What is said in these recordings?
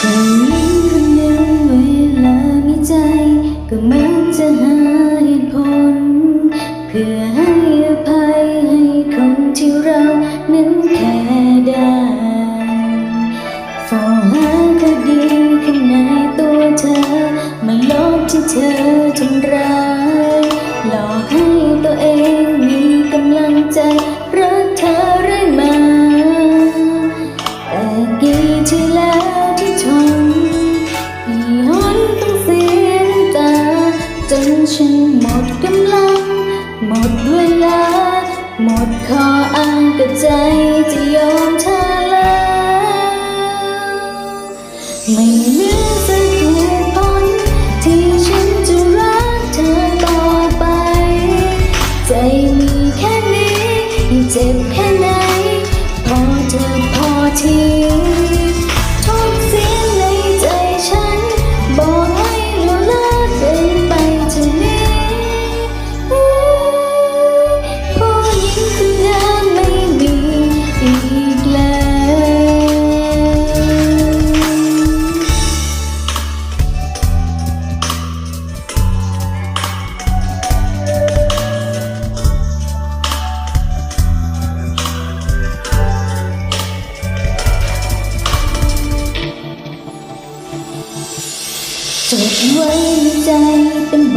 แต่ยิ่งคนเวลามีใจ ก็มัจะหาเหตุผล เพื่อให้อภัยให้คนที่เรานั้นแค่ได้ฟองหาคดีข้างในตัวเธอมาลบที่เธอทำร้ายหลอกให้ตัวเอง จนฉันหมดกำลัง หมดเวลา หมดข้ออ้างกับใจที่ จดไว้ในใจเป็นบ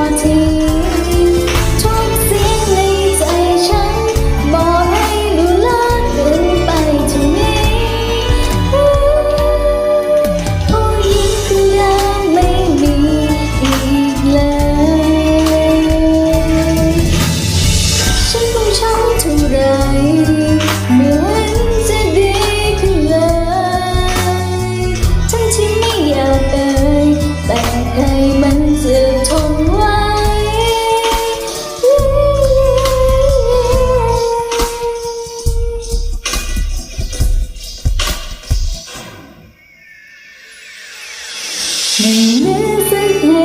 May missing